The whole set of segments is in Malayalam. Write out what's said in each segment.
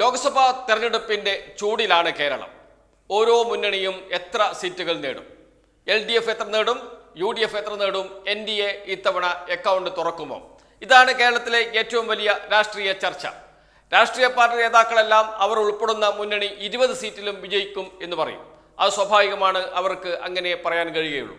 ലോക്സഭാ തെരഞ്ഞെടുപ്പിന്റെ ചൂടിലാണ് കേരളം. ഓരോ മുന്നണിയും എത്ര സീറ്റുകൾ നേടും? എൽ ഡി എഫ് എത്ര നേടും? യു ഡി എഫ് എത്ര നേടും? എൻ ഡി എ ഇത്തവണ അക്കൗണ്ട് തുറക്കുമോ? ഇതാണ് കേരളത്തിലെ ഏറ്റവും വലിയ രാഷ്ട്രീയ ചർച്ച. രാഷ്ട്രീയ പാർട്ടി നേതാക്കളെല്ലാം അവർ ഉൾപ്പെടുന്ന മുന്നണി ഇരുപത് സീറ്റിലും വിജയിക്കും എന്ന് പറയും. അത് സ്വാഭാവികമാണ് അവർക്ക് അങ്ങനെ പറയാൻ കഴിയുകയുള്ളൂ.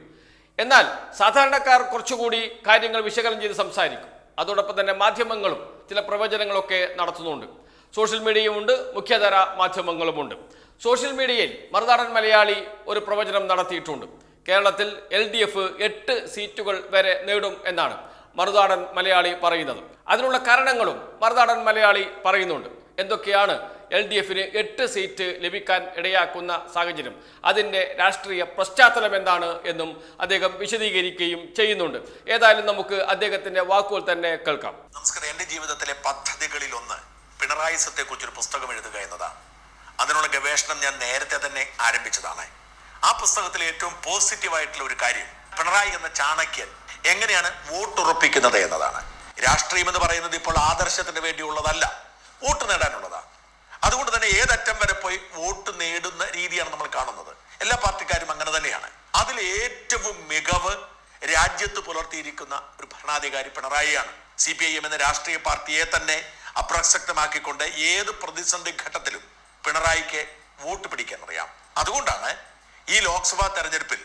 എന്നാൽ സാധാരണക്കാർ കുറച്ചുകൂടി കാര്യങ്ങൾ വിശകലനം ചെയ്ത് സംസാരിക്കും. അതോടൊപ്പം തന്നെ മാധ്യമങ്ങളും ചില പ്രവചനങ്ങളൊക്കെ നടത്തുന്നുണ്ട്. സോഷ്യൽ മീഡിയയുമുണ്ട് മുഖ്യധാര മാധ്യമങ്ങളുമുണ്ട്. സോഷ്യൽ മീഡിയയിൽ മറുനാടൻ മലയാളി ഒരു പ്രവചനം നടത്തിയിട്ടുണ്ട്. കേരളത്തിൽ എൽ ഡി എഫ് എട്ട് സീറ്റുകൾ വരെ നേടും എന്നാണ് മറുനാടൻ മലയാളി പറയുന്നത്. അതിനുള്ള കാരണങ്ങളും മറുനാടൻ മലയാളി പറയുന്നുണ്ട്. എന്തൊക്കെയാണ് എൽ ഡി എഫിന് എട്ട് സീറ്റ് ലഭിക്കാൻ ഇടയാക്കുന്ന സാഹചര്യം? അതിന്റെ രാഷ്ട്രീയ പശ്ചാത്തലം എന്താണ് എന്നും അദ്ദേഹം വിശദീകരിക്കുകയും ചെയ്യുന്നുണ്ട്. ഏതായാലും നമുക്ക് അദ്ദേഹത്തിന്റെ വാക്കുകൾ തന്നെ കേൾക്കാം. നമസ്കാരം. എന്റെ ജീവിതത്തിലെ പദ്ധതികളിൽ ഒന്ന് പിണറായി സത്തെക്കുറിച്ചൊരു പുസ്തകം എഴുതുക എന്നതാണ്. അതിനുള്ള ഗവേഷണം ഞാൻ നേരത്തെ തന്നെ ആരംഭിച്ചതാണ്. ആ പുസ്തകത്തിലെ ഏറ്റവും പോസിറ്റീവ് ആയിട്ടുള്ള ഒരു കാര്യം പിണറായി എന്ന ചാണക്യൻ എങ്ങനെയാണ് വോട്ട് ഉറപ്പിക്കുന്നത് എന്നതാണ്. രാഷ്ട്രീയം എന്ന് പറയുന്നത് ഇപ്പോൾ ആദർശത്തിന് വേണ്ടിയുള്ളതല്ല വോട്ട് നേടാനുള്ളതാണ്. അതുകൊണ്ട് തന്നെ ഏതറ്റം വരെ പോയി വോട്ട് നേടുന്ന രീതിയാണ് നമ്മൾ കാണുന്നത്. എല്ലാ പാർട്ടിക്കാരും അങ്ങനെ തന്നെയാണ്. അതിൽ ഏറ്റവും മികവ് രാജ്യത്ത് പുലർത്തിയിരിക്കുന്ന ഒരു ഭരണാധികാരി പിണറായിയാണ്. സി പി ഐ എം എന്ന രാഷ്ട്രീയ പാർട്ടിയെ തന്നെ അപ്രസക്തമാക്കിക്കൊണ്ട് ഏത് പ്രതിസന്ധി ഘട്ടത്തിലും പിണറായിക്ക് വോട്ട് പിടിക്കാൻ അറിയാം. അതുകൊണ്ടാണ് ഈ ലോക്സഭാ തെരഞ്ഞെടുപ്പിൽ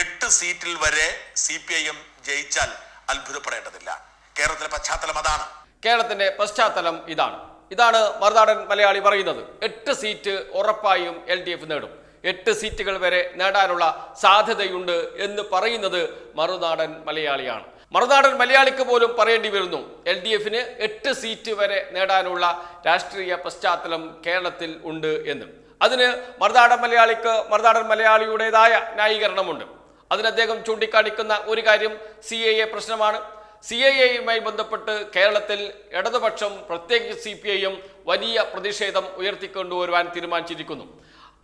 എട്ട് സീറ്റിൽ വരെ സി പി ഐ എം ജയിച്ചാൽ അത്ഭുതപ്പെടേണ്ടതില്ല. കേരളത്തിലെ പശ്ചാത്തലം അതാണ്. കേരളത്തിന്റെ പശ്ചാത്തലം ഇതാണ്. ഇതാണ് മറുനാടൻ മലയാളി പറയുന്നത്. എട്ട് സീറ്റ് ഉറപ്പായും എൽ ഡി എഫ് നേടും. എട്ട് സീറ്റുകൾ വരെ നേടാനുള്ള സാധ്യതയുണ്ട് എന്ന് പറയുന്നത് മറുനാടൻ മലയാളിയാണ്. മറുനാടൻ മലയാളിക്ക് പോലും പറയേണ്ടി വരുന്നു. എൽ ഡി എഫിന് എട്ട് സീറ്റ് വരെ നേടാനുള്ള രാഷ്ട്രീയ പശ്ചാത്തലം കേരളത്തിൽ ഉണ്ട് എന്ന്. അതിന് മറുനാടൻ മലയാളിക്ക് മറുനാടൻ മലയാളിയുടേതായ ന്യായീകരണമുണ്ട്. അതിന് അദ്ദേഹം ചൂണ്ടിക്കാണിക്കുന്ന ഒരു കാര്യം സി എ എ പ്രശ്നമാണ്. സി ഐ എയുമായി ബന്ധപ്പെട്ട് കേരളത്തിൽ ഇടതുപക്ഷം പ്രത്യേകിച്ച് സി പി ഐയും വലിയ പ്രതിഷേധം ഉയർത്തിക്കൊണ്ടുവരുവാൻ തീരുമാനിച്ചിരിക്കുന്നു.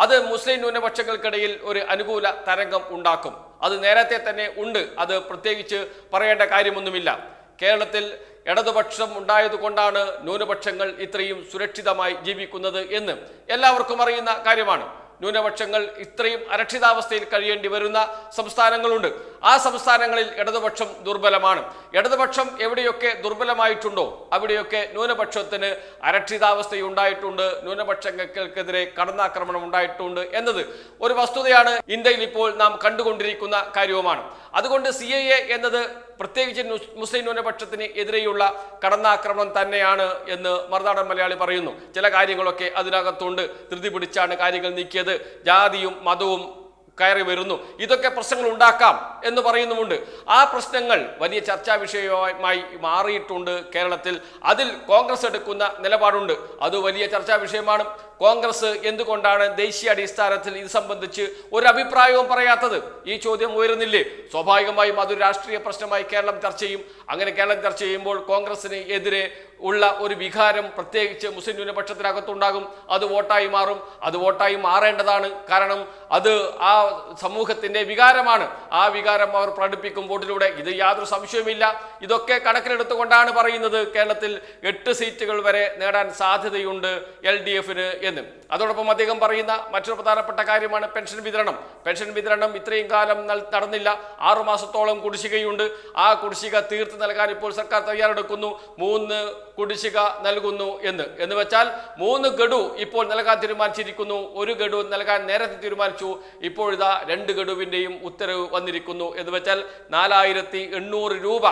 അത് മുസ്ലിം ന്യൂനപക്ഷങ്ങൾക്കിടയിൽ ഒരു അനുകൂല തരംഗം ഉണ്ടാക്കും. അത് നേരത്തെ തന്നെ ഉണ്ട്. അത് പ്രത്യേകിച്ച് പറയേണ്ട കാര്യമൊന്നുമില്ല. കേരളത്തിൽ ഇടതുപക്ഷം ഉണ്ടായതുകൊണ്ടാണ് ന്യൂനപക്ഷങ്ങൾ ഇത്രയും സുരക്ഷിതമായി ജീവിക്കുന്നത് എന്ന് എല്ലാവർക്കും അറിയുന്ന കാര്യമാണ്. ന്യൂനപക്ഷങ്ങൾ ഇത്രയും അരക്ഷിതാവസ്ഥയിൽ കഴിയേണ്ടി വരുന്ന സംസ്ഥാനങ്ങളുണ്ട്. ആ സംസ്ഥാനങ്ങളിൽ ഇടതുപക്ഷം ദുർബലമാണ്. ഇടതുപക്ഷം എവിടെയൊക്കെ ദുർബലമായിട്ടുണ്ടോ അവിടെയൊക്കെ ന്യൂനപക്ഷത്തിന് അരക്ഷിതാവസ്ഥയുണ്ടായിട്ടുണ്ട്. ന്യൂനപക്ഷങ്ങൾക്കെതിരെ കടന്നാക്രമണം ഉണ്ടായിട്ടുണ്ട് എന്നത് ഒരു വസ്തുതയാണ് ഇന്ത്യയിൽ ഇപ്പോൾ നാം കണ്ടുകൊണ്ടിരിക്കുന്ന കാര്യവുമാണ്. അതുകൊണ്ട് സി എന്നത് പ്രത്യേകിച്ച് മുസ്ലിം ന്യൂനപക്ഷത്തിന് എതിരെയുള്ള കടന്നാക്രമണം തന്നെയാണ് എന്ന് മറുനാടൻ മലയാളി പറയുന്നു. ചില കാര്യങ്ങളൊക്കെ അതിനകത്തുണ്ട്. ധൃതി പിടിച്ചാണ് കാര്യങ്ങൾ നീക്കിയത്. ജാതിയും മതവും കയറി വരുന്നു. ഇതൊക്കെ പ്രശ്നങ്ങൾ ഉണ്ടാക്കാം എന്ന് പറയുന്നുമുണ്ട്. ആ പ്രശ്നങ്ങൾ വലിയ ചർച്ചാ വിഷയമായി മാറിയിട്ടുണ്ട് കേരളത്തിൽ. അതിൽ കോൺഗ്രസ് എടുക്കുന്ന നിലപാടുണ്ട്. അത് വലിയ ചർച്ചാ വിഷയമാണ്. കോൺഗ്രസ് എന്തുകൊണ്ടാണ് ദേശീയ അടിസ്ഥാനത്തിൽ ഇത് സംബന്ധിച്ച് ഒരു അഭിപ്രായവും പറയാത്തത്? ഈ ചോദ്യം ഉയരുന്നില്ലേ? സ്വാഭാവികമായും അതൊരു രാഷ്ട്രീയ പ്രശ്നമായി കേരളം ചർച്ച ചെയ്യും. അങ്ങനെ കേരളം ചർച്ച ചെയ്യുമ്പോൾ കോൺഗ്രസിന് എതിരെ ഉള്ള ഒരു വികാരം പ്രത്യേകിച്ച് മുസ്ലിം ന്യൂനപക്ഷത്തിനകത്തുണ്ടാകും. അത് വോട്ടായി മാറും. അത് വോട്ടായി മാറേണ്ടതാണ്. കാരണം അത് ആ സമൂഹത്തിന്റെ വികാരമാണ്. ആ വികാരം അവർ പ്രകടിപ്പിക്കും വോട്ടിലൂടെ. ഇത് യാതൊരു സംശയവുമില്ല. ഇതൊക്കെ കണക്കിലെടുത്തുകൊണ്ടാണ് പറയുന്നത്. കേരളത്തിൽ എട്ട് സീറ്റുകൾ വരെ നേടാൻ സാധ്യതയുണ്ട്. എൽ ഡി എഫിന് എന്ന് അതോടൊപ്പം അദ്ദേഹം പറയുന്ന മറ്റൊരു പ്രധാനപ്പെട്ട കാര്യമാണ് പെൻഷൻ വിതരണം. പെൻഷൻ വിതരണം ഇത്രയും കാലം നടന്നില്ല. ആറുമാസത്തോളം കുടിശ്ശികയുണ്ട്. ആ കുടിശ്ശിക തീർത്ത് നൽകാൻ ഇപ്പോൾ സർക്കാർ തയ്യാറെടുക്കുന്നു. മൂന്ന് കുടിശ്ശിക നൽകുന്നു എന്ന്. എന്ന് വെച്ചാൽ മൂന്ന് ഗഡു ഇപ്പോൾ നൽകാൻ തീരുമാനിച്ചിരിക്കുന്നു. ഒരു ഗഡു നൽകാൻ നേരത്തെ തീരുമാനിച്ചു. ഇപ്പോഴിതാ രണ്ട് ഗഡുവിന്റെയും ഉത്തരവ് വന്നിരിക്കുന്നു. എന്ന് വെച്ചാൽ നാലായിരത്തി രൂപ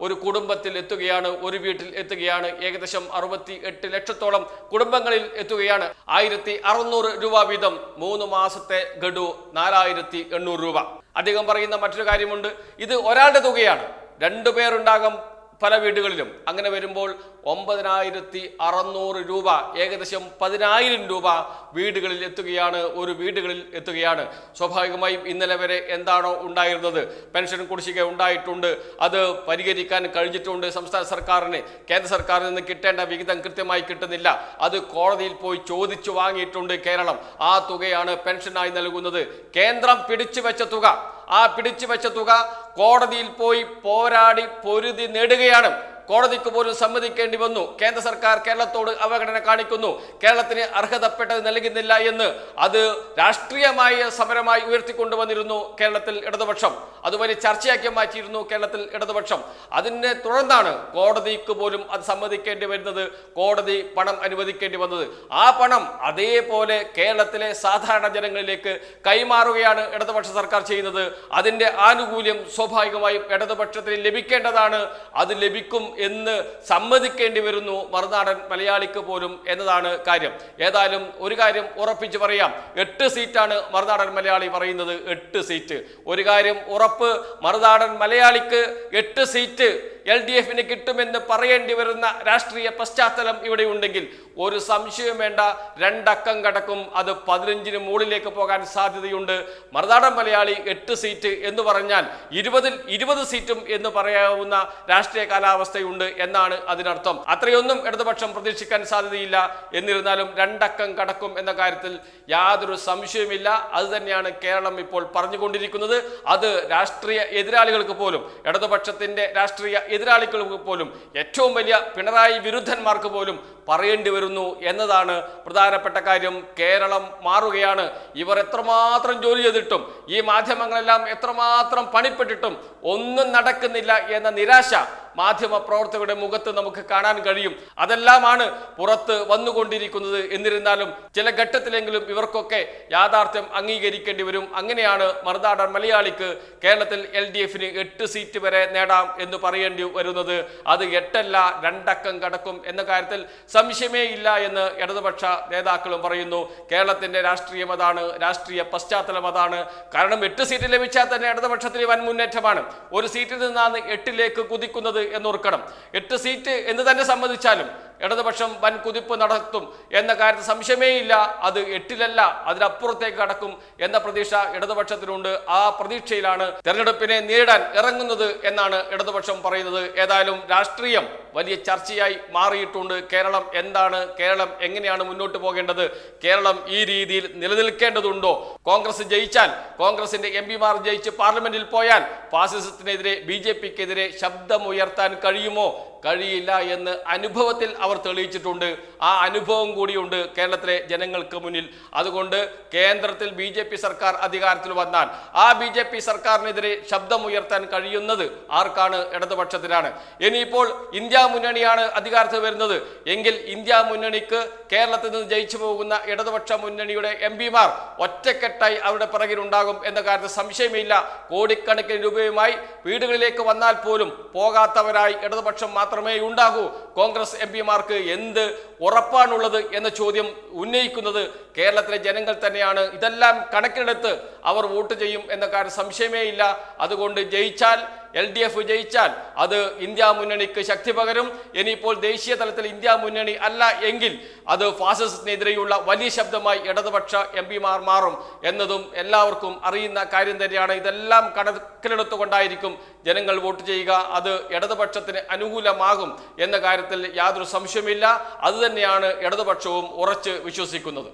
ഒരു കുടുംബത്തിൽ എത്തുകയാണ്. ഒരു വീട്ടിൽ എത്തുകയാണ്. ഏകദേശം അറുപത്തി എട്ട് ലക്ഷത്തോളം കുടുംബങ്ങളിൽ എത്തുകയാണ്. ആയിരത്തി അറുന്നൂറ് രൂപ വീതം മൂന്ന് മാസത്തെ ഗഡു നാലായിരത്തി എണ്ണൂറ് രൂപ. അദ്ദേഹം പറയുന്ന മറ്റൊരു കാര്യമുണ്ട്. ഇത് ഒരാളുടെ തുകയാണ്. രണ്ടു പേരുണ്ടാകും പല വീടുകളിലും. അങ്ങനെ വരുമ്പോൾ ഒമ്പതിനായിരത്തി അറുന്നൂറ് രൂപ ഏകദേശം പതിനായിരം രൂപ വീടുകളിൽ എത്തുകയാണ് ഒരു വീടുകളിൽ എത്തുകയാണ്. സ്വാഭാവികമായും ഇന്നലെ വരെ എന്താണോ ഉണ്ടായിരുന്നത്? പെൻഷൻ കുടിശ്ശിക ഉണ്ടായിട്ടുണ്ട് അത് പരിഹരിക്കാൻ കഴിഞ്ഞിട്ടുണ്ട്. സംസ്ഥാന സർക്കാരിന് കേന്ദ്ര സർക്കാരിൽ നിന്ന് കിട്ടേണ്ട വിഹിതം കൃത്യമായി കിട്ടുന്നില്ല. അത് കോടതിയിൽ പോയി ചോദിച്ചു വാങ്ങിയിട്ടുണ്ട് കേരളം. ആ തുകയാണ് പെൻഷനായി നൽകുന്നത്. കേന്ദ്രം പിടിച്ചു വെച്ച തുക. ആ പിടിച്ചു വെച്ച തുക കോടതിയിൽ പോയി പോരാടി പൊരുതി നേടുകയാണ്. കോടതിക്ക് പോലും സമ്മതിക്കേണ്ടി വന്നു. കേന്ദ്ര സർക്കാർ കേരളത്തോട് അവഗണന കാണിക്കുന്നു. കേരളത്തിന് അർഹതപ്പെട്ടത് നൽകുന്നില്ല എന്ന്. അത് രാഷ്ട്രീയമായ സമരമായി ഉയർത്തിക്കൊണ്ടുവന്നിരുന്നു കേരളത്തിൽ ഇടതുപക്ഷം. അത് വലിയ ചർച്ചയാക്കി മാറ്റിയിരുന്നു കേരളത്തിൽ ഇടതുപക്ഷം. അതിനെ തുടർന്നാണ് കോടതിക്ക് പോലും അത് സമ്മതിക്കേണ്ടി വരുന്നത്. കോടതി പണം അനുവദിക്കേണ്ടി വന്നത്. ആ പണം അതേപോലെ കേരളത്തിലെ സാധാരണ ജനങ്ങളിലേക്ക് കൈമാറുകയാണ് ഇടതുപക്ഷ സർക്കാർ ചെയ്യുന്നത്. അതിന്റെ ആനുകൂല്യം സ്വാഭാവികമായും ഇടതുപക്ഷത്തിന് ലഭിക്കേണ്ടതാണ്. അത് ലഭിക്കും എന്ന് സമ്മതിക്കേണ്ടി വരുന്നു മറുനാടൻ മലയാളിക്ക് പോലും എന്നതാണ് കാര്യം. ഏതായാലും ഒരു കാര്യം ഉറപ്പിച്ച് പറയാം. എട്ട് സീറ്റാണ് മറുനാടൻ മലയാളി പറയുന്നത് എട്ട് സീറ്റ്. ഒരു കാര്യം ഉറപ്പ് മറുനാടൻ മലയാളിക്ക് എട്ട് സീറ്റ്. എൽ ഡി എഫിന് കിട്ടുമെന്ന് പറയേണ്ടി വരുന്ന രാഷ്ട്രീയ പശ്ചാത്തലം ഇവിടെ ഉണ്ടെങ്കിൽ ഒരു സംശയം വേണ്ട. രണ്ടക്കം കടക്കും. അത് പതിനഞ്ചിന് മുകളിലേക്ക് പോകാൻ സാധ്യതയുണ്ട്. മറുനാടൻ മലയാളി എട്ട് സീറ്റ് എന്ന് പറഞ്ഞാൽ ഇരുപതിൽ ഇരുപത് സീറ്റും എന്ന് പറയാവുന്ന രാഷ്ട്രീയ കാലാവസ്ഥയുണ്ട് എന്നാണ് അതിനർത്ഥം. അത്രയൊന്നും ഇടതുപക്ഷം പ്രതീക്ഷിക്കാൻ സാധ്യതയില്ല. എന്നിരുന്നാലും രണ്ടക്കം കടക്കും എന്ന കാര്യത്തിൽ യാതൊരു സംശയവുമില്ല. അത് തന്നെയാണ് കേരളം ഇപ്പോൾ പറഞ്ഞുകൊണ്ടിരിക്കുന്നത്. അത് രാഷ്ട്രീയ എതിരാളികൾക്ക് പോലും ഇടതുപക്ഷത്തിന്റെ രാഷ്ട്രീയ എതിരാളികൾക്ക് പോലും ഏറ്റവും വലിയ പിണറായി വിരുദ്ധന്മാർക്ക് പോലും പറയേണ്ടി വരുന്നു എന്നതാണ് പ്രധാനപ്പെട്ട കാര്യം. കേരളം മാറുകയാണ്. ഇവർ എത്രമാത്രം ജോലി ചെയ്തിട്ടും ഈ മാധ്യമങ്ങളെല്ലാം എത്രമാത്രം പണിപ്പെട്ടിട്ടും ഒന്നും നടക്കുന്നില്ല എന്ന നിരാശ മാധ്യമ പ്രവർത്തകരുടെ മുഖത്ത് നമുക്ക് കാണാൻ കഴിയും. അതെല്ലാമാണ് പുറത്ത് വന്നുകൊണ്ടിരിക്കുന്നത്. എന്നിരുന്നാലും ചില ഘട്ടത്തിലെങ്കിലും ഇവർക്കൊക്കെ യാഥാർത്ഥ്യം അംഗീകരിക്കേണ്ടി വരും. അങ്ങനെയാണ് മറുനാടൻ മലയാളിക്ക് കേരളത്തിൽ എൽ ഡി എഫിന് എട്ട് സീറ്റ് വരെ നേടാം എന്ന് പറയേണ്ടി വരുന്നത്. അത് എട്ടല്ല രണ്ടക്കം കടക്കും എന്ന കാര്യത്തിൽ സംശയമേ ഇല്ല എന്ന് ഇടതുപക്ഷ നേതാക്കളും പറയുന്നു. കേരളത്തിന്റെ രാഷ്ട്രീയം അതാണ് രാഷ്ട്രീയ പശ്ചാത്തലം അതാണ്. കാരണം എട്ട് സീറ്റ് ലഭിച്ചാൽ തന്നെ ഇടതുപക്ഷത്തിന് വൻ മുന്നേറ്റമാണ്. ഒരു സീറ്റിൽ നിന്നാണ് എട്ടിലേക്ക് കുതിക്കുന്നത് എന്നോർക്കണം. എട്ട് സീറ്റ് എന്ന് തന്നെ സമ്മതിച്ചാലും ഇടതുപക്ഷം വൻ കുതിപ്പ് നടത്തും എന്ന കാര്യത്തിൽ സംശയമേ ഇല്ല. അത് എട്ടിലല്ല അതിനപ്പുറത്തേക്ക് കടക്കും എന്ന പ്രതീക്ഷ ഇടതുപക്ഷത്തിനുണ്ട്. ആ പ്രതീക്ഷയിലാണ് തെരഞ്ഞെടുപ്പിനെ നേരിടാൻ ഇറങ്ങുന്നത് എന്നാണ് ഇടതുപക്ഷം പറയുന്നത്. ഏതായാലും രാഷ്ട്രീയം വലിയ ചർച്ചയായി മാറിയിട്ടുണ്ട്. കേരളം എന്താണ് കേരളം എങ്ങനെയാണ് മുന്നോട്ട് പോകേണ്ടത് കേരളം ഈ രീതിയിൽ നിലനിൽക്കേണ്ടതുണ്ടോ? കോൺഗ്രസ് ജയിച്ചാൽ കോൺഗ്രസിന്റെ എം പിമാർ ജയിച്ച് പാർലമെന്റിൽ പോയാൽ ഫാസിസത്തിനെതിരെ ബി ജെ പിക്കെതിരെ ശബ്ദമുയർത്താൻ കഴിയുമോ? കഴിയില്ല എന്ന് അനുഭവത്തിൽ അവർ തെളിയിച്ചിട്ടുണ്ട്. ആ അനുഭവം കൂടിയുണ്ട് കേരളത്തിലെ ജനങ്ങൾക്ക് മുന്നിൽ. അതുകൊണ്ട് കേന്ദ്രത്തിൽ ബി സർക്കാർ അധികാരത്തിൽ വന്നാൽ ആ ബി ജെ പി സർക്കാരിനെതിരെ ശബ്ദമുയർത്താൻ കഴിയുന്നത് ആർക്കാണ്? ഇടതുപക്ഷത്തിനാണ്. ഇനിയിപ്പോൾ ഇന്ത്യ മുന്നണിയാണ് അധികാരത്തിൽ വരുന്നത്. എങ്കിൽ ഇന്ത്യ മുന്നണിക്ക് കേരളത്തിൽ നിന്ന് ജയിച്ചു പോകുന്ന ഇടതുപക്ഷ മുന്നണിയുടെ എം പിമാർ ഒറ്റക്കെട്ടായി അവരുടെ പിറകിലുണ്ടാകും എന്ന കാര്യത്തിൽ സംശയമില്ല. കോടിക്കണക്കിന് രൂപയുമായി വീടുകളിലേക്ക് വന്നാൽ പോലും പോകാത്തവരായി ഇടതുപക്ഷം മാത്രമേ ഉണ്ടാകൂ. കോൺഗ്രസ് എം പിമാർക്ക് എന്ത് ഉറപ്പാണുള്ളത് എന്ന ചോദ്യം ഉന്നയിക്കുന്നത് കേരളത്തിലെ ജനങ്ങൾ തന്നെയാണ്. ഇതെല്ലാം കണക്കിലെടുത്ത് അവർ വോട്ട് ചെയ്യും എന്ന കാര്യം സംശയമേ ഇല്ല. അതുകൊണ്ട് ജയിച്ചാൽ എൽ ഡി എഫ് ജയിച്ചാൽ അത് ഇന്ത്യ മുന്നണിക്ക് ശക്തി പകരും. ഇനിയിപ്പോൾ ദേശീയ തലത്തിൽ ഇന്ത്യ മുന്നണി അല്ല എങ്കിൽ അത് ഫാസിസത്തിനെതിരെയുള്ള വലിയ ശബ്ദമായി ഇടതുപക്ഷ എം പിമാർ മാറും എന്നതും എല്ലാവർക്കും അറിയുന്ന കാര്യം തന്നെയാണ്. ഇതെല്ലാം കണക്കിലെടുത്തുകൊണ്ടായിരിക്കും ജനങ്ങൾ വോട്ട് ചെയ്യുക. അത് ഇടതുപക്ഷത്തിന് അനുകൂലമാകും എന്ന കാര്യത്തിൽ യാതൊരു സംശയമില്ല അതുതന്നെയാണ് ഇടതുപക്ഷവും ഉറച്ച് വിശ്വസിക്കുന്നത്.